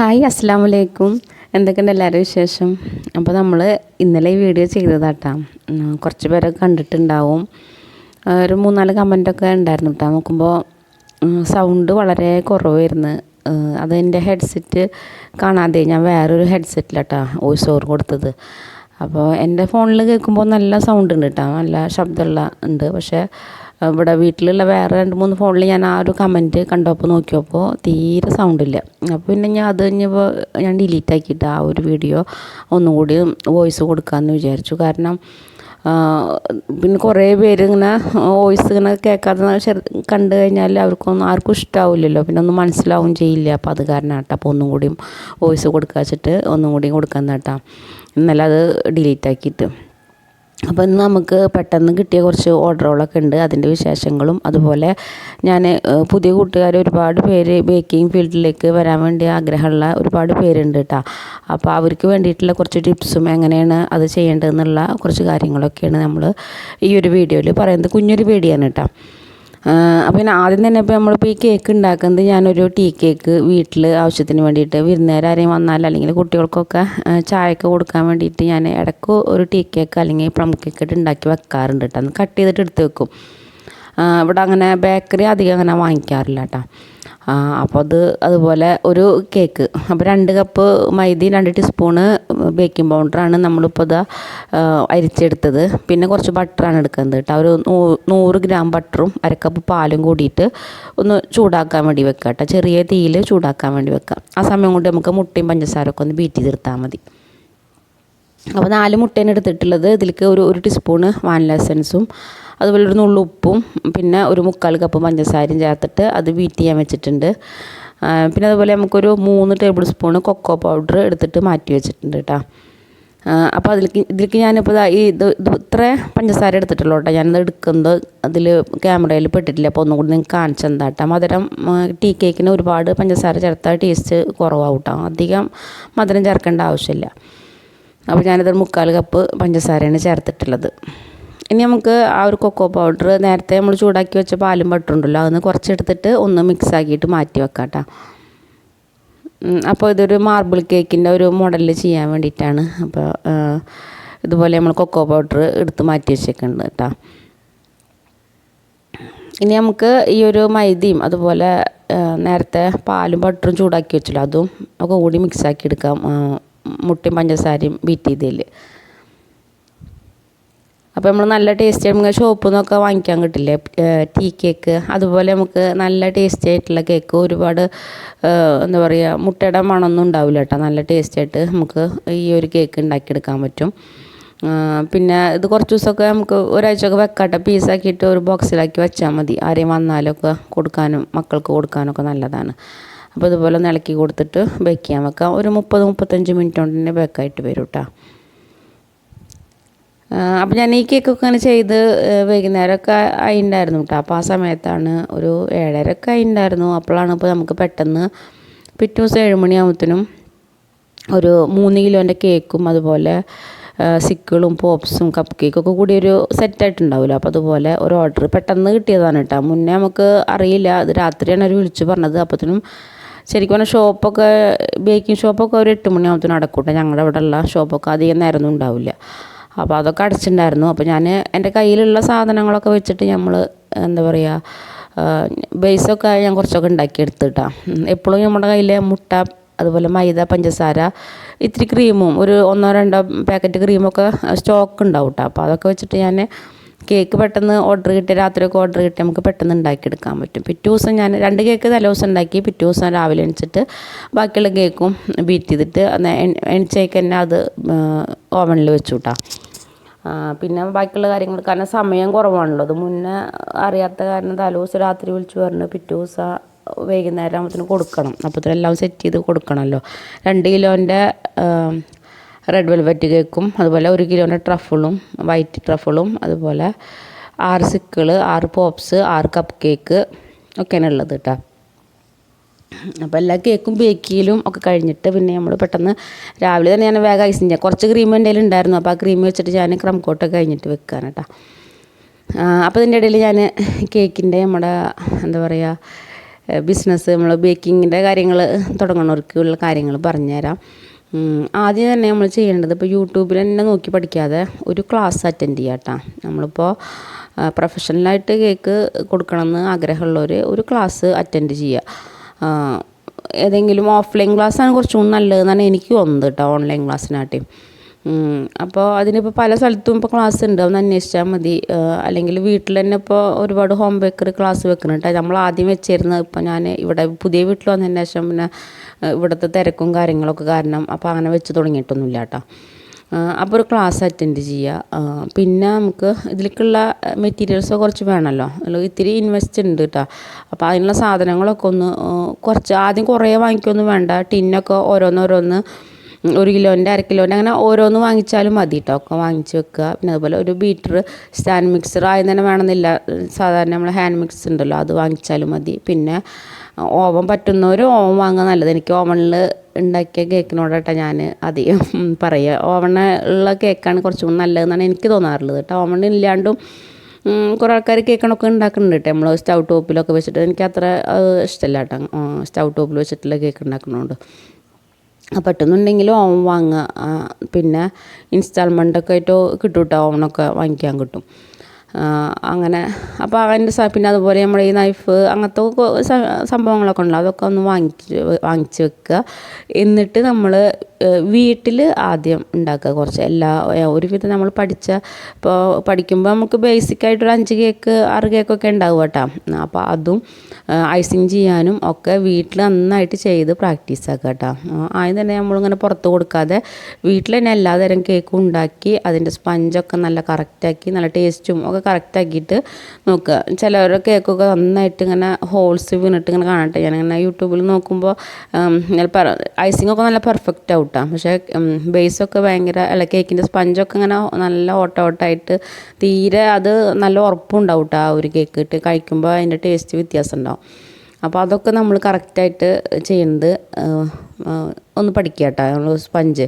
Hi അസ്സാം വലൈക്കും എന്തൊക്കെയുണ്ട് എല്ലാവരും വിശേഷം? അപ്പോൾ നമ്മൾ ഇന്നലെ ഈ വീഡിയോ ചെയ്തതാട്ടാ. കുറച്ച് പേരൊക്കെ കണ്ടിട്ടുണ്ടാവും. ഒരു മൂന്നാൽ കമന്റൊക്കെ ഉണ്ടായിരുന്നു കേട്ടോ. നോക്കുമ്പോൾ സൗണ്ട് വളരെ കുറവായിരുന്നു. അത് എന്റെ ഹെഡ്സെറ്റ് കാണാതെ ഞാൻ വേറൊരു ഹെഡ്സെറ്റിലാട്ടാ വോയിസ് ഓവർ കൊടുത്തത്. അപ്പോൾ എന്റെ ഫോണിൽ കേൾക്കുമ്പോൾ നല്ല സൗണ്ട് ഉണ്ട് കേട്ടോ. നല്ല ശബ്ദമുള്ള ഉണ്ട്. പക്ഷേ ഇവിടെ വീട്ടിലുള്ള വേറെ രണ്ട് മൂന്ന് ഫോണിൽ ഞാൻ ആ ഒരു കമന്റ് കണ്ടപ്പോൾ നോക്കിയപ്പോൾ തീരെ സൗണ്ട് ഇല്ല. അപ്പോൾ പിന്നെ ഞാൻ അത് കഴിഞ്ഞപ്പോൾ ഞാൻ ഡിലീറ്റ് ആക്കിയിട്ട് ആ ഒരു വീഡിയോ ഒന്നുകൂടി വോയിസ് കൊടുക്കാമെന്ന് വിചാരിച്ചു. കാരണം പിന്നെ കുറേ പേര് ഇങ്ങനെ വോയിസ് ഇങ്ങനെ കേൾക്കാതെ കണ്ടു കഴിഞ്ഞാൽ അവർക്കൊന്നും ആർക്കും ഇഷ്ടാവില്ലല്ലോ. പിന്നെ ഒന്നും മനസ്സിലാവും ചെയ്യില്ല. അപ്പോൾ അത് കാരണം കേട്ടോ അപ്പോൾ ഒന്നും കൂടിയും വോയിസ് കൊടുക്കാച്ചിട്ട് ഒന്നും കൂടിയും കൊടുക്കാൻ കേട്ടോ ഇന്നലെ അത് ഡിലീറ്റ് ആക്കിയിട്ട്. അപ്പോൾ ഇന്ന് നമുക്ക് പെട്ടെന്ന് കിട്ടിയ കുറച്ച് ഓർഡറുകളൊക്കെ ഉണ്ട്. അതിന്റെ വിശേഷങ്ങളും അതുപോലെ ഞാൻ പുതിയ കൂട്ടുകാർ ഒരുപാട് പേര് ബേക്കിംഗ് ഫീൽഡിലേക്ക് വരാൻ വേണ്ടി ആഗ്രഹമുള്ള ഒരുപാട് പേരുണ്ട് കേട്ടോ. അപ്പോൾ അവർക്ക് വേണ്ടിയിട്ടുള്ള കുറച്ച് ടിപ്സും എങ്ങനെയാണ് അത് ചെയ്യേണ്ടതെന്നുള്ള കുറച്ച് കാര്യങ്ങളൊക്കെയാണ് നമ്മൾ ഈ ഒരു വീഡിയോയിൽ പറയുന്നത്. കുഞ്ഞൊരു ആണ് കേട്ടോ. അപ്പോൾ പിന്നെ ആദ്യം തന്നെ ഇപ്പോൾ നമ്മളിപ്പോൾ ഈ കേക്ക് ഉണ്ടാക്കുന്നത് ഞാനൊരു ടീ കേക്ക് വീട്ടിൽ ആവശ്യത്തിന് വേണ്ടിയിട്ട് വിരുന്നുകാരും വന്നാൽ അല്ലെങ്കിൽ കുട്ടികൾക്കൊക്കെ ചായക്ക് കൊടുക്കാൻ വേണ്ടിയിട്ട് ഞാൻ ഇടയ്ക്ക് ഒരു ടീ കേക്ക് അല്ലെങ്കിൽ പ്ലം കേക്ക് ഉണ്ടാക്കി വെക്കാറുണ്ട് കേട്ടോ കട്ട് ചെയ്തിട്ട് എടുത്ത് വെക്കും. ഇവിടെ അങ്ങനെ ബേക്കറി അധികം അങ്ങനെ വാങ്ങിക്കാറില്ല കേട്ടോ അപ്പോൾ അത് അതുപോലെ ഒരു കേക്ക് അപ്പോൾ രണ്ട് കപ്പ് മൈദി രണ്ട് ടീസ്പൂണ് ബേക്കിംഗ് പൗഡറാണ് നമ്മളിപ്പോൾ ഇതാ അരിച്ചെടുത്തത്. പിന്നെ കുറച്ച് ബട്ടറാണ് എടുക്കുന്നത് കേട്ടോ ഒരു നൂറ് ഗ്രാം ബട്ടറും അരക്കപ്പ് പാലും കൂടിയിട്ട് ഒന്ന് ചൂടാക്കാൻ വേണ്ടി വെക്കുക കേട്ടോ ചെറിയ തീയിൽ ചൂടാക്കാൻ വേണ്ടി വെക്കാം. ആ സമയം കൊണ്ട് നമുക്ക് മുട്ടയും പഞ്ചസാരമൊക്കെ ഒന്ന് ബീറ്റ് ചെയ്തെടുത്താൽ മതി. അപ്പോൾ നാല് മുട്ടയാണ് എടുത്തിട്ടുള്ളത്. ഇതിലേക്ക് ഒരു ഒരു ടീസ്പൂണ് വാനില എസൻസും അതുപോലെ ഒരു നുള്ളു ഉപ്പും പിന്നെ ഒരു മുക്കാൽ കപ്പ് പഞ്ചസാരയും ചേർത്തിട്ട് അത് ബീറ്റ് ചെയ്യാൻ വെച്ചിട്ടുണ്ട്. പിന്നെ അതുപോലെ നമുക്കൊരു മൂന്ന് ടേബിൾ സ്പൂണ് കൊക്കോ പൗഡർ എടുത്തിട്ട് മാറ്റി വെച്ചിട്ടുണ്ട് കേട്ടോ. അപ്പോൾ അതിലേക്ക് ഇതിലേക്ക് ഞാനിപ്പോൾ ഈ ഇത് ഇത്ര പഞ്ചസാര എടുത്തിട്ടുള്ളൂ കേട്ടോ. ഞാനത് എടുക്കുന്നത് അതിൽ ക്യാമറയിൽ പെട്ടിട്ടില്ല. അപ്പോൾ ഒന്നും കൂടി നിങ്ങൾക്ക് കാണിച്ചു തന്നാട്ടോ മധുരം ടീ കേക്കിന് ഒരുപാട് പഞ്ചസാര ചേർത്താൽ ടേസ്റ്റ് കുറവാകും കേട്ടോ. അധികം മധുരം ചേർക്കേണ്ട ആവശ്യമില്ല. അപ്പോൾ ഞാനത് മുക്കാൽ കപ്പ് പഞ്ചസാരയാണ് ചേർത്തിട്ടുള്ളത്. ഇനി നമുക്ക് ആ ഒരു കൊക്കോ പൗഡർ നേരത്തെ നമ്മൾ ചൂടാക്കി വെച്ച പാലും ബട്ടറുണ്ടല്ലോ അതൊന്ന് കുറച്ചെടുത്തിട്ട് ഒന്ന് മിക്സ് ആക്കിയിട്ട് മാറ്റി വെക്കാം കേട്ടോ അപ്പോൾ ഇതൊരു മാർബിൾ കേക്കിന്റെ ഒരു മോഡലിൽ ചെയ്യാൻ വേണ്ടിയിട്ടാണ്. അപ്പോൾ ഇതുപോലെ നമ്മൾ കൊക്കോ പൗഡർ എടുത്ത് മാറ്റി വെച്ചേക്കുന്നുണ്ട് കേട്ടോ ഇനി നമുക്ക് ഈ ഒരു മൈദയും അതുപോലെ നേരത്തെ പാലും ബട്ടറും ചൂടാക്കി വെച്ചല്ലോ അതും ഒക്കെ കൂടി മിക്സാക്കി എടുക്കാം. മുട്ടയും പഞ്ചസാരയും ബീറ്റ് ചെയ്തതിൽ അപ്പോൾ നമ്മൾ നല്ല ടേസ്റ്റ് നമുക്ക് ഷോപ്പിൽ നിന്നൊക്കെ വാങ്ങിക്കാൻ കിട്ടില്ലേ? ടീ കേക്ക് അതുപോലെ നമുക്ക് നല്ല ടേസ്റ്റി ആയിട്ടുള്ള കേക്ക് ഒരുപാട് എന്താ പറയുക മുട്ടയുടെ മണമൊന്നും ഉണ്ടാവില്ല കേട്ടോ. നല്ല ടേസ്റ്റ് ആയിട്ട് നമുക്ക് ഈ ഒരു കേക്ക് ഉണ്ടാക്കിയെടുക്കാൻ പറ്റും. പിന്നെ ഇത് കുറച്ച് ദിവസമൊക്കെ നമുക്ക് ഒരാഴ്ചയൊക്കെ വെക്കാട്ടെ. പീസാക്കിയിട്ട് ഒരു ബോക്സിലാക്കി വെച്ചാൽ മതി. ആരെയും വന്നാലൊക്കെ കൊടുക്കാനും മക്കൾക്ക് കൊടുക്കാനൊക്കെ നല്ലതാണ്. അപ്പോൾ ഇതുപോലെ ഒന്ന് കൊടുത്തിട്ട് ബേക്ക് ചെയ്യാൻ വെക്കാം. ഒരു മുപ്പത് മുപ്പത്തഞ്ച് മിനിറ്റ് കൊണ്ട് തന്നെ ബേക്കായിട്ട് വരും കേട്ടോ അപ്പോൾ ഞാൻ ഈ കേക്കൊക്കെ അങ്ങനെ ചെയ്ത് വൈകുന്നേരമൊക്കെ ആയിണ്ടായിരുന്നു കേട്ടോ അപ്പോൾ ആ സമയത്താണ് ഒരു ഏഴരയൊക്കെ ആയിണ്ടായിരുന്നു. അപ്പോഴാണ് ഇപ്പോൾ നമുക്ക് പെട്ടെന്ന് പിറ്റേ ദിവസം ഏഴ് മണിയാകുമ്പത്തിനും ഒരു മൂന്ന് കിലോന്റെ കേക്കും അതുപോലെ സിക്കിളും പോപ്സും കപ്പ് കേക്കൊക്കെ കൂടി ഒരു സെറ്റായിട്ടുണ്ടാവില്ല അപ്പോൾ അതുപോലെ ഒരു ഓർഡർ പെട്ടെന്ന് കിട്ടിയതാണ് കേട്ടോ മുന്നേ നമുക്ക് അറിയില്ല. അത് രാത്രിയാണ് അവർ വിളിച്ച് പറഞ്ഞത്. അപ്പോഴത്തേനും ശരിക്കും പറഞ്ഞാൽ ഷോപ്പൊക്കെ ബേക്കിംഗ് ഷോപ്പൊക്കെ ഒരു എട്ട് മണിയാകുമ്പോൾ നടക്കൂട്ടെ. ഞങ്ങളുടെ അവിടെ ഉള്ള ഷോപ്പൊക്കെ അധികം നേരമൊന്നും ഉണ്ടാവില്ല. അപ്പോൾ അതൊക്കെ അടച്ചിട്ടുണ്ടായിരുന്നു അപ്പോൾ ഞാൻ എന്റെ കയ്യിലുള്ള സാധനങ്ങളൊക്കെ വെച്ചിട്ട് നമ്മൾ എന്താ പറയുക ബേസൊക്കെ ഞാൻ കുറച്ചൊക്കെ ഉണ്ടാക്കി എടുത്തിട്ടാണ് എപ്പോഴും നമ്മുടെ കയ്യിൽ മുട്ട അതുപോലെ മൈദ പഞ്ചസാര ഇത്തിരി ക്രീമും ഒരു ഒന്നോ രണ്ടോ പാക്കറ്റ് ക്രീമൊക്കെ സ്റ്റോക്ക് ഉണ്ടാവും കേട്ടോ അപ്പോൾ അതൊക്കെ വെച്ചിട്ട് ഞാൻ കേക്ക് പെട്ടെന്ന് ഓർഡർ കിട്ടി രാത്രിയൊക്കെ ഓർഡർ കിട്ടി നമുക്ക് പെട്ടെന്ന് ഉണ്ടാക്കിയെടുക്കാൻ പറ്റും. പിറ്റേ ദിവസം ഞാൻ രണ്ട് കേക്ക് തലേ ദിവസം ഉണ്ടാക്കി. പിറ്റേ ദിവസം രാവിലെ എണിച്ചിട്ട് ബാക്കിയുള്ള കേക്കും ബീറ്റ് ചെയ്തിട്ട് എണിച്ചേക്ക് തന്നെ അത് ഓവനിൽ വെച്ചു പിന്നെ ബാക്കിയുള്ള കാര്യങ്ങൾ കാരണം സമയം കുറവാണല്ലോ. അത് മുന്നേ അറിയാത്ത കാരണം തലേ ദിവസം രാത്രി വിളിച്ചു പറഞ്ഞു പിറ്റേ ദിവസം വൈകുന്നേരം ആകുമ്പോഴത്തേന് കൊടുക്കണം. അപ്പോഴത്തേനും എല്ലാം സെറ്റ് ചെയ്ത് കൊടുക്കണമല്ലോ രണ്ട് കിലോന്റെ റെഡ് വെൽവെറ്റ് കേക്കും. അതുപോലെ ഒരു കിലോന്റെ ട്രഫിളും വൈറ്റ് ട്രഫിളും അതുപോലെ ആറ് സിക്കിൾ ആറ് പോപ്സ് ആറ് കപ്പ് കേക്ക് ഒക്കെയാണ് ഉള്ളത് കേട്ടോ അപ്പോൾ എല്ലാ കേക്കും ബേക്ക് ചെയ്യലും ഒക്കെ കഴിഞ്ഞിട്ട് പിന്നെ നമ്മൾ പെട്ടെന്ന് രാവിലെ തന്നെ ഞാൻ വേഗം ചെയ്യാം കുറച്ച് ക്രീം എന്റെ ഉണ്ടായിരുന്നു. അപ്പോൾ ആ ക്രീം വെച്ചിട്ട് ഞാൻ ക്രം കോട്ടൊക്കെ കഴിഞ്ഞിട്ട് വെക്കാൻ കേട്ടോ അപ്പോൾ ഇതിന്റെ ഇടയിൽ ഞാൻ കേക്കിന്റെ നമ്മുടെ എന്താ പറയുക ബിസിനസ് നമ്മൾ ബേക്കിങ്ങിന്റെ കാര്യങ്ങൾ തുടങ്ങുന്നവർക്കുള്ള കാര്യങ്ങൾ പറഞ്ഞുതരാം. ആദ്യം തന്നെ നമ്മൾ ചെയ്യേണ്ടത് ഇപ്പോൾ യൂട്യൂബിൽ തന്നെ നോക്കി പഠിക്കാതെ ഒരു ക്ലാസ് അറ്റൻഡ് ചെയ്യുക കേട്ടോ നമ്മളിപ്പോൾ പ്രൊഫഷണലായിട്ട് കേക്ക് കൊടുക്കണമെന്ന് ആഗ്രഹമുള്ളവർ ഒരു ക്ലാസ് അറ്റൻഡ് ചെയ്യുക ഏതെങ്കിലും ഓഫ്ലൈൻ ക്ലാസ്സാണ് കുറച്ചും കൂടി നല്ലതെന്നാണ് എനിക്ക് തോന്നുന്നത് കേട്ടോ ഓൺലൈൻ ക്ലാസ്സിനാട്ടിയും അപ്പോൾ അതിനിപ്പോൾ പല സ്ഥലത്തും ഇപ്പോൾ ക്ലാസ് ഉണ്ട്. ഒന്ന് അന്വേഷിച്ചാൽ മതി. അല്ലെങ്കിൽ വീട്ടിൽ തന്നെ ഇപ്പോൾ ഒരുപാട് ഹോം ബേക്കറി ക്ലാസ് വെക്കുന്നുണ്ട് നമ്മൾ ആദ്യം വെച്ചിരുന്നത് ഇപ്പോൾ ഞാൻ ഇവിടെ പുതിയ വീട്ടിൽ വന്നതിന് ശേഷം പിന്നെ ഇവിടുത്തെ തിരക്കും കാര്യങ്ങളൊക്കെ കാരണം അപ്പോൾ അങ്ങനെ വെച്ച് തുടങ്ങിയിട്ടൊന്നുമില്ല കേട്ടോ അപ്പോൾ ഒരു ക്ലാസ് അറ്റൻഡ് ചെയ്യുക പിന്നെ നമുക്ക് ഇതിലേക്കുള്ള മെറ്റീരിയൽസ് കുറച്ച് വേണമല്ലോ ഇത്തിരി ഇൻവെസ്റ്റ് ഉണ്ട് കേട്ടോ അപ്പോൾ അതിനുള്ള സാധനങ്ങളൊക്കെ ഒന്ന് കുറച്ച് ആദ്യം കുറേ വാങ്ങിക്കൊന്നും വേണ്ട. ടിന്നൊക്കെ ഓരോന്നോരോന്ന് ഒരു കിലോന്റെ അര കിലോന്റെ അങ്ങനെ ഓരോന്ന് വാങ്ങിച്ചാലും മതി കേട്ടോ ഒക്കെ വാങ്ങിച്ച് വെക്കുക. പിന്നെ അതുപോലെ ഒരു ബീറ്റർ സ്റ്റാൻഡ് മിക്സർ ആയി തന്നെ വേണമെന്നില്ല. സാധാരണ നമ്മൾ ഹാൻഡ് മിക്സ് ഉണ്ടല്ലോ അത് വാങ്ങിച്ചാലും മതി. പിന്നെ ഓവൻ പറ്റുന്നവർ ഓവൻ വാങ്ങുക നല്ലത്. എനിക്ക് ഓവനിൽ ഉണ്ടാക്കിയ കേക്കിനോടട്ടെ ഞാൻ അധികം പറയുക. ഓവണ ഉള്ള കേക്കാണ് കുറച്ചും കൂടി നല്ലതെന്നാണ് എനിക്ക് തോന്നാറുള്ളത് കേട്ടോ ഓവൺ ഇല്ലാണ്ടും കുറേ ആൾക്കാർ കേക്കണൊക്കെ ഉണ്ടാക്കുന്നുണ്ട് കേട്ടോ നമ്മൾ സ്റ്റൗ ടോപ്പിലൊക്കെ വെച്ചിട്ട്. എനിക്ക് അത്ര ഇഷ്ടമല്ല കേട്ടോ സ്റ്റൗ ടോപ്പിൽ വെച്ചിട്ടുള്ള കേക്ക് ഉണ്ടാക്കുന്നതുകൊണ്ട്. ആ പറ്റുന്നുണ്ടെങ്കിൽ ഓവൻ വാങ്ങുക. പിന്നെ ഇൻസ്റ്റാൾമെന്റൊക്കെ ആയിട്ട് കിട്ടും കേട്ടോ ഓവനൊക്കെ വാങ്ങിക്കാൻ കിട്ടും. അങ്ങനെ. അപ്പോൾ അതിന്റെ പിന്നെ അതുപോലെ നമ്മുടെ ഈ നൈഫ് അങ്ങനത്തെ സംഭവങ്ങളൊക്കെ ഉണ്ടല്ലോ അതൊക്കെ ഒന്ന് വാങ്ങിച്ച് വാങ്ങിച്ച് വെക്കുക. എന്നിട്ട് നമ്മൾ വീട്ടിൽ ആദ്യം ഉണ്ടാക്കുക കുറച്ച്. എല്ലാ ഒരുവിധം നമ്മൾ പഠിച്ച ഇപ്പോൾ പഠിക്കുമ്പോൾ നമുക്ക് ബേസിക് ആയിട്ടൊരു അഞ്ച് കേക്ക് ആറ് കേക്കൊക്കെ ഉണ്ടാവും കേട്ടോ അപ്പോൾ അതും ഐസിങ് ചെയ്യാനും ഒക്കെ വീട്ടിൽ നന്നായിട്ട് ചെയ്ത് പ്രാക്ടീസ് ആക്കുക കേട്ടോ ആദ്യം തന്നെ നമ്മളിങ്ങനെ പുറത്ത് കൊടുക്കാതെ വീട്ടിൽ തന്നെ എല്ലാതരം കേക്കും ഉണ്ടാക്കി അതിന്റെ സ്പഞ്ചൊക്കെ നല്ല കറക്റ്റാക്കി നല്ല ടേസ്റ്റും ഒക്കെ കറക്റ്റാക്കിയിട്ട് നോക്കുക. ചിലവരുടെ കേക്കൊക്കെ നന്നായിട്ട് ഇങ്ങനെ ഹോൾസ് വീണിട്ട് ഇങ്ങനെ കാണട്ടെ. ഞാനിങ്ങനെ യൂട്യൂബിൽ നോക്കുമ്പോൾ ഐസിങ് ഒക്കെ നല്ല പെർഫെക്റ്റ് ആവും കേട്ടോ. പക്ഷേ ബേസൊക്കെ ഭയങ്കര അല്ല കേക്കിന്റെ സ്പഞ്ചൊക്കെ ഇങ്ങനെ നല്ല ഓട്ട ഓട്ടായിട്ട് തീരെ അത് നല്ല ഉറപ്പുണ്ടാവും കേട്ടോ ആ ഒരു കേക്ക് ഇട്ട് കഴിക്കുമ്പോൾ അതിന്റെ ടേസ്റ്റ് വ്യത്യാസം ഉണ്ടാവും അപ്പോൾ അതൊക്കെ നമ്മൾ കറക്റ്റായിട്ട് ചെയ്യുന്നത് ഒന്ന് പഠിക്കുക കേട്ടോ നമ്മൾ സ്പഞ്ച്.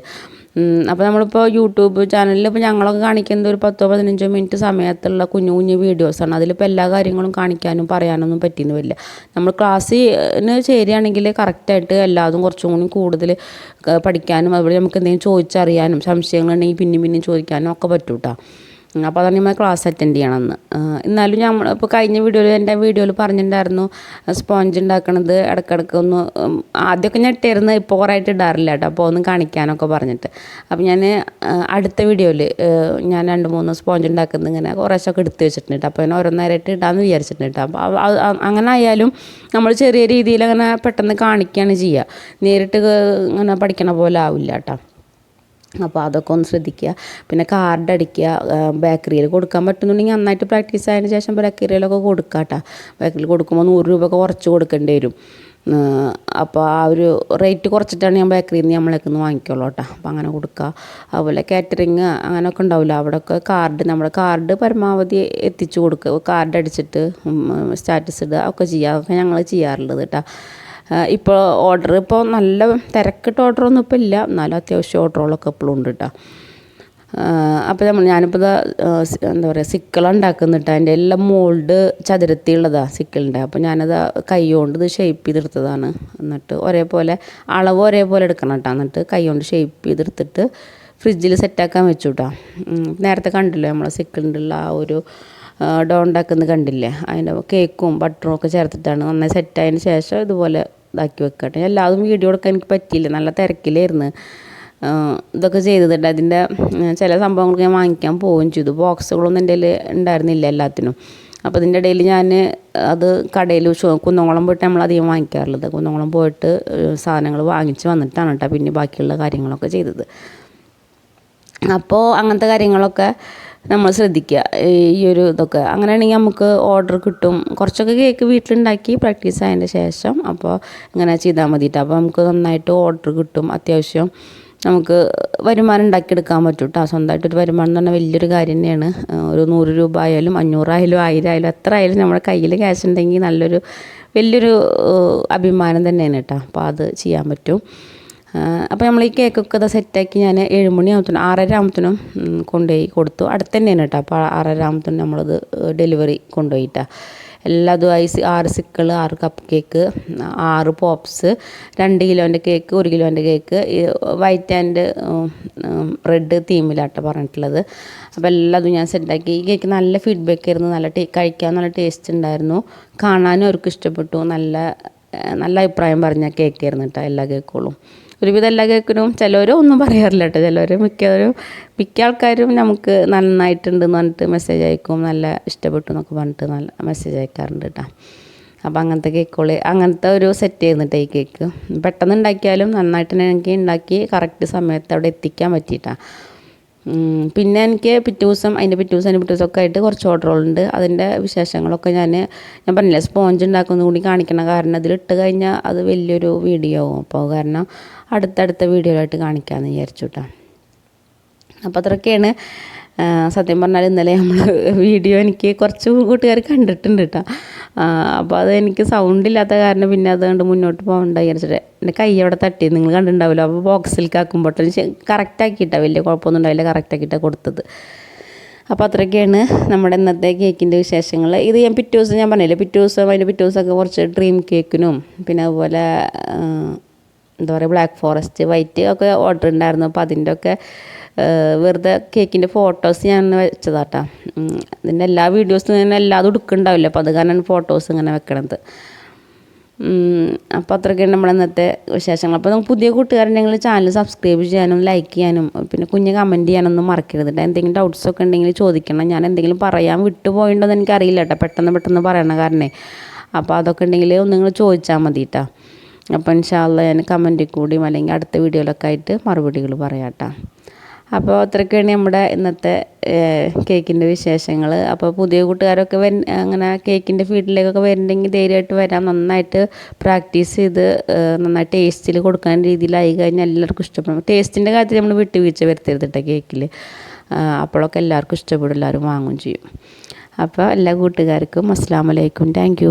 അപ്പോൾ നമ്മളിപ്പോൾ യൂട്യൂബ് ചാനലിൽ ഇപ്പോൾ ഞങ്ങളൊക്കെ കാണിക്കുന്നത് ഒരു പത്തോ പതിനഞ്ചോ മിനിറ്റ് സമയത്തുള്ള കുഞ്ഞു കുഞ്ഞു വീഡിയോസാണ് അതിലിപ്പോൾ എല്ലാ കാര്യങ്ങളും കാണിക്കാനും പറയാനൊന്നും പറ്റിയെന്ന് വരില്ല. നമ്മൾ ക്ലാസ്സിന് ചേരുകയാണെങ്കിൽ കറക്റ്റായിട്ട് എല്ലാതും കുറച്ചും കൂടി കൂടുതൽ പഠിക്കാനും അതുപോലെ നമുക്ക് എന്തെങ്കിലും ചോദിച്ചറിയാനും സംശയങ്ങളുണ്ടെങ്കിൽ പിന്നെയും പിന്നെയും ചോദിക്കാനും ഒക്കെ പറ്റും കേട്ടോ അപ്പോൾ അതാണ് നമ്മൾ ക്ലാസ് അറ്റൻഡ് ചെയ്യണമെന്ന് എന്നാലും നമ്മൾ ഇപ്പോൾ കഴിഞ്ഞ വീഡിയോയിൽ എന്റെ വീഡിയോയിൽ പറഞ്ഞിട്ടുണ്ടായിരുന്നു സ്പോഞ്ച് ഉണ്ടാക്കണത് ഇടയ്ക്കിടയ്ക്ക് ഒന്ന് ആദ്യമൊക്കെ ഞെട്ടിയിരുന്നു ഇപ്പോൾ കുറേ ആയിട്ട് ഇടാറില്ല കേട്ടോ അപ്പോൾ ഒന്ന് കാണിക്കാനൊക്കെ പറഞ്ഞിട്ട്. അപ്പോൾ ഞാൻ അടുത്ത വീഡിയോയിൽ ഞാൻ രണ്ട് മൂന്ന് സ്പോഞ്ച് ഉണ്ടാക്കുന്നത് ഇങ്ങനെ കുറേശ്ശൊക്കെ എടുത്ത് വെച്ചിട്ടുണ്ട്. അപ്പോൾ ഞാൻ ഓരോന്നേരമായിട്ട് ഇടാമെന്ന് വിചാരിച്ചിട്ടുണ്ട് അപ്പോൾ അങ്ങനെ ആയാലും നമ്മൾ ചെറിയ രീതിയിൽ അങ്ങനെ പെട്ടെന്ന് കാണിക്കുകയാണ് ചെയ്യുക നേരിട്ട് ഇങ്ങനെ പഠിക്കണ പോലെ ആവില്ല കേട്ടോ. അപ്പോൾ അതൊക്കെ ഒന്ന് ശ്രദ്ധിക്കുക. പിന്നെ കാർഡ് അടിക്കുക ബേക്കറിയിൽ കൊടുക്കാൻ പറ്റുന്നുണ്ടെങ്കിൽ നന്നായിട്ട് പ്രാക്ടീസ് ആയതിനു ശേഷം ബേക്കറിയിലൊക്കെ കൊടുക്കുക കേട്ടോ. ബേക്കറിയിൽ കൊടുക്കുമ്പോൾ നൂറ് രൂപ ഒക്കെ കുറച്ച് കൊടുക്കേണ്ടി വരും. അപ്പോൾ ആ ഒരു റേറ്റ് കുറച്ചിട്ടാണ് ഞാൻ ബേക്കറിയിൽ നിന്ന് നമ്മളൊക്കെ ഒന്ന് വാങ്ങിക്കുള്ളൂ കേട്ടോ. അപ്പോൾ അങ്ങനെ കൊടുക്കുക. അതുപോലെ കാറ്ററിങ് അങ്ങനെയൊക്കെ ഉണ്ടാവില്ല. അവിടെയൊക്കെ കാർഡ് നമ്മുടെ കാർഡ് പരമാവധി എത്തിച്ചു കൊടുക്കുക. കാർഡ് അടിച്ചിട്ട് സ്റ്റാറ്റസ് ഇടുക ഒക്കെ ചെയ്യുക. അതൊക്കെ ഞങ്ങൾ ചെയ്യാറുള്ളത് കേട്ടോ. ഇപ്പോൾ ഓർഡർ ഇപ്പോൾ നല്ല തിരക്കിട്ട് ഓർഡറൊന്നും ഇപ്പോൾ ഇല്ല. എന്നാലും അത്യാവശ്യം ഓർഡറുകളൊക്കെ ഇപ്പോഴും ഉണ്ട് കേട്ടോ അപ്പോൾ നമ്മൾ ഞാനിപ്പോൾ എന്താ പറയുക സിക്കിൾ ഉണ്ടാക്കുന്നുണ്ട് അതിന്റെ എല്ലാം മോൾഡ് ചതുരത്തിയുള്ളതാണ് സിക്കിളിന്റെ അപ്പോൾ ഞാനത് കൈ കൊണ്ട് ഇത് ഷേപ്പ് ചെയ്തെടുത്തതാണ്. എന്നിട്ട് ഒരേപോലെ അളവ് ഒരേപോലെ എടുക്കണം കേട്ടോ എന്നിട്ട് കൈ കൊണ്ട് ഷേപ്പ് ചെയ്തെടുത്തിട്ട് ഫ്രിഡ്ജിൽ സെറ്റാക്കാൻ വെച്ചു കേട്ടോ നേരത്തെ കണ്ടല്ലോ നമ്മളെ സിക്കിളിന്റെ ഉള്ള ആ ഒരു ഡോ ഉണ്ടാക്കുന്നത് കണ്ടില്ലേ? അതിന്റെ കേക്കും ബട്ടറും ഒക്കെ ചേർത്തിട്ടാണ് നന്നായി സെറ്റായതിന് ശേഷം ഇതുപോലെ ഇതാക്കി വെക്കട്ടെ. എല്ലാതും വീഡിയോ എടുക്കാൻ എനിക്ക് പറ്റിയില്ല. നല്ല തിരക്കിലായിരുന്നു. ഇതൊക്കെ ചെയ്തിട്ടുണ്ട്. അതിന്റെ ചില സംഭവങ്ങളൊക്കെ ഞാൻ വാങ്ങിക്കാൻ പോവുകയും ചെയ്തു. ബോക്സുകളൊന്നും എന്റെ ഉണ്ടായിരുന്നില്ല എല്ലാത്തിനും. അപ്പോൾ ഇതിന്റെ ഇടയിൽ ഞാൻ അത് കടയിൽ കുന്നംകുളം പോയിട്ട് നമ്മൾ അധികം വാങ്ങിക്കാറുള്ളത്. കുന്നംകുളം പോയിട്ട് സാധനങ്ങൾ വാങ്ങിച്ച് വന്നിട്ടാണ് കേട്ടോ പിന്നെ ബാക്കിയുള്ള കാര്യങ്ങളൊക്കെ ചെയ്തത്. അപ്പോൾ അങ്ങനത്തെ കാര്യങ്ങളൊക്കെ നമ്മൾ ശ്രദ്ധിക്കുക. ഈ ഒരു ഇതൊക്കെ. അങ്ങനെയാണെങ്കിൽ നമുക്ക് ഓർഡർ കിട്ടും. കുറച്ചൊക്കെ കേക്ക് വീട്ടിലുണ്ടാക്കി പ്രാക്ടീസ് ആയതിന്റെ ശേഷം അപ്പോൾ ഇങ്ങനെ ചെയ്താൽ മതിയിട്ട് അപ്പോൾ നമുക്ക് നന്നായിട്ട് ഓർഡർ കിട്ടും. അത്യാവശ്യം നമുക്ക് വരുമാനം ഉണ്ടാക്കിയെടുക്കാൻ പറ്റും കേട്ടോ സ്വന്തമായിട്ടൊരു വരുമാനം എന്ന് പറഞ്ഞാൽ വലിയൊരു കാര്യം തന്നെയാണ്. ഒരു നൂറ് രൂപ ആയാലും അഞ്ഞൂറായാലും ആയിരം ആയാലും എത്ര ആയാലും നമ്മുടെ കയ്യിൽ ക്യാഷ് ഉണ്ടെങ്കിൽ നല്ലൊരു വലിയൊരു അഭിമാനം തന്നെയാണ് കേട്ടോ അപ്പോൾ അത് ചെയ്യാൻ പറ്റും. അപ്പോൾ നമ്മൾ ഈ കേക്കൊക്കെ ഇതാ സെറ്റാക്കി ഞാൻ ഏഴുമണി ആകുമ്പത്തിനും ആറര ആകുമ്പത്തിനും കൊണ്ടുപോയി കൊടുത്തു. അടുത്ത് തന്നെയാണ് കേട്ടോ അപ്പോൾ ആറര ആകുമ്പത്തിനും നമ്മളത് ഡെലിവറി കൊണ്ടുപോയിട്ടാ. എല്ലാതുമായി ഐസ് ആറ് സിക്കിൾ ആറ് കപ്പ് കേക്ക് ആറ് പോപ്സ് രണ്ട് കിലോന്റെ കേക്ക് ഒരു കിലോന്റെ കേക്ക് വൈറ്റ് ആൻഡ് റെഡ് തീമിലാട്ടോ പറഞ്ഞിട്ടുള്ളത്. അപ്പോൾ എല്ലാതും ഞാൻ സെറ്റാക്കി. ഈ കേക്ക് നല്ല ഫീഡ്ബാക്ക് ആയിരുന്നു നല്ല ടേ കഴിക്കാൻ നല്ല ടേസ്റ്റ് ഉണ്ടായിരുന്നു. കാണാനും അവർക്ക് ഇഷ്ടപ്പെട്ടു. നല്ല നല്ല അഭിപ്രായം പറഞ്ഞ കേക്കായിരുന്നു കേട്ടോ എല്ലാ കേക്കുകളും. ഒരുവിധം എല്ലാ കേക്കിനും ചിലവരും ഒന്നും പറയാറില്ല കേട്ടോ. ചിലവർ മിക്കവരും മിക്ക ആൾക്കാരും നമുക്ക് നന്നായിട്ടുണ്ടെന്ന് പറഞ്ഞിട്ട് മെസ്സേജ് അയക്കും. നല്ല ഇഷ്ടപ്പെട്ടു എന്നൊക്കെ പറഞ്ഞിട്ട് നല്ല മെസ്സേജ് അയക്കാറുണ്ട് കേട്ടോ. അപ്പോൾ അങ്ങനത്തെ കേക്കുകൾ അങ്ങനത്തെ ഒരു സെറ്റ് ചെയ്യുന്നുണ്ട് ഈ കേക്ക് പെട്ടെന്ന് ഉണ്ടാക്കിയാലും നന്നായിട്ട് എനിക്ക് ഉണ്ടാക്കി കറക്റ്റ് സമയത്ത് അവിടെ എത്തിക്കാൻ പറ്റിയിട്ടാണ് പിന്നെ എനിക്ക് പിറ്റേ ദിവസം അതിന്റെ പിറ്റേ ദിവസം അതിന്റെ പിറ്റേ ദിവസമൊക്കെ ആയിട്ട് കുറച്ച് ഓർഡറുകളുണ്ട് അതിന്റെ വിശേഷങ്ങളൊക്കെ ഞാൻ ഞാൻ പറഞ്ഞില്ല സ്പോഞ്ച് ഉണ്ടാക്കുന്നത് കൂടി കാണിക്കണം കാരണം അതിലിട്ട് കഴിഞ്ഞാൽ അത് വലിയൊരു വീഡിയോ ആവും. അപ്പോൾ കാരണം അടുത്തടുത്ത വീഡിയോയിലായിട്ട് കാണിക്കാമെന്ന് വിചാരിച്ചു കേട്ടോ അപ്പോൾ അത്രയൊക്കെയാണ് സത്യം പറഞ്ഞാൽ ഇന്നലെ നമ്മൾ വീഡിയോ എനിക്ക് കുറച്ച് കൂട്ടുകാർ കണ്ടിട്ടുണ്ട് കേട്ടോ അപ്പോൾ അത് എനിക്ക് സൗണ്ട് ഇല്ലാത്ത കാരണം പിന്നെ അതുകൊണ്ട് മുന്നോട്ട് പോകണ്ട വിചാരിച്ചിട്ട് എന്റെ കൈ അവിടെ തട്ടി. നിങ്ങൾ കണ്ടിട്ടുണ്ടാവില്ല? അപ്പോൾ ബോക്സിലേക്ക് ആക്കുമ്പോട്ടും കറക്റ്റാക്കിയിട്ടാണ് വലിയ കുഴപ്പമൊന്നും ഉണ്ടാവില്ല. കറക്റ്റാക്കിയിട്ടാണ് കൊടുത്തത്. അപ്പോൾ അത്രയൊക്കെയാണ് നമ്മുടെ ഇന്നത്തെ കേക്കിന്റെ വിശേഷങ്ങൾ ഇത് ഞാൻ പിറ്റേ ദിവസം ഞാൻ പറഞ്ഞില്ലേ? പിറ്റേ ദിവസം അതിന്റെ പിറ്റേ ദിവസമൊക്കെ കുറച്ച് ഡ്രീം കേക്കിനും പിന്നെ അതുപോലെ എന്താ പറയുക ബ്ലാക്ക് ഫോറസ്റ്റ് വൈറ്റ് ഒക്കെ ഓർഡർ ഉണ്ടായിരുന്നു അപ്പോൾ അതിന്റെ ഒക്കെ വെറുതെ കേക്കിന്റെ ഫോട്ടോസ് ഞാൻ വെച്ചതാട്ടാ. ഇതിന്റെ എല്ലാ വീഡിയോസും ഞാൻ എല്ലാതും എടുക്കുന്നുണ്ടാവില്ല അപ്പോൾ അത് കാരണം ഫോട്ടോസ് ഇങ്ങനെ വെക്കണത്. അപ്പോൾ അത്രയൊക്കെയാണ് നമ്മുടെ ഇന്നത്തെ വിശേഷങ്ങൾ. അപ്പോൾ നമുക്ക് പുതിയ കൂട്ടുകാരുണ്ടെങ്കിൽ ചാനൽ സബ്സ്ക്രൈബ് ചെയ്യാനും ലൈക്ക് ചെയ്യാനും പിന്നെ കുഞ്ഞ് കമന്റ് ചെയ്യാനൊന്നും മറക്കരുത് എന്തെങ്കിലും ഡൗട്ട്സ് ഒക്കെ ഉണ്ടെങ്കിൽ ചോദിക്കണം. ഞാൻ എന്തെങ്കിലും പറയാൻ വിട്ടുപോയിട്ടുണ്ടോ എന്ന് എനിക്കറിയില്ല കേട്ടോ പെട്ടെന്ന് പെട്ടെന്ന് പറയണ കാരണേ. അപ്പോൾ അതൊക്കെ ഉണ്ടെങ്കിൽ ഒന്ന് നിങ്ങൾ ചോദിച്ചാൽ മതി കേട്ടോ അപ്പോൾ ഇൻഷാല്ല ഞാൻ കമന്റിൽ കൂടിയും അല്ലെങ്കിൽ അടുത്ത വീഡിയോയിലൊക്കെ ആയിട്ട് മറുപടികൾ പറയാം കേട്ടോ അപ്പോൾ അത്രയ്ക്കാണ് നമ്മുടെ ഇന്നത്തെ കേക്കിന്റെ വിശേഷങ്ങൾ അപ്പോൾ പുതിയ കൂട്ടുകാരൊക്കെ വര അങ്ങനെ കേക്കിന്റെ ഫീൽഡിലേക്കൊക്കെ വരുന്നുണ്ടെങ്കിൽ ധൈര്യമായിട്ട് വരാം. നന്നായിട്ട് പ്രാക്ടീസ് ചെയ്ത് നന്നായിട്ട് നന്നായി ടേസ്റ്റിൽ കൊടുക്കാൻ രീതിയിലായി കഴിഞ്ഞാൽ എല്ലാവർക്കും ഇഷ്ടപ്പെടും. ടേസ്റ്റിന്റെ കാര്യത്തിൽ നമ്മൾ വിട്ടുവീഴ്ച വരുത്തരുത് കേട്ടോ കേക്കിൽ അപ്പോഴൊക്കെ എല്ലാവർക്കും ഇഷ്ടപ്പെടും എല്ലാവരും വാങ്ങുകയും ചെയ്യും. അപ്പോൾ എല്ലാ കൂട്ടുകാർക്കും അസ്സാം വലൈക്കും താങ്ക്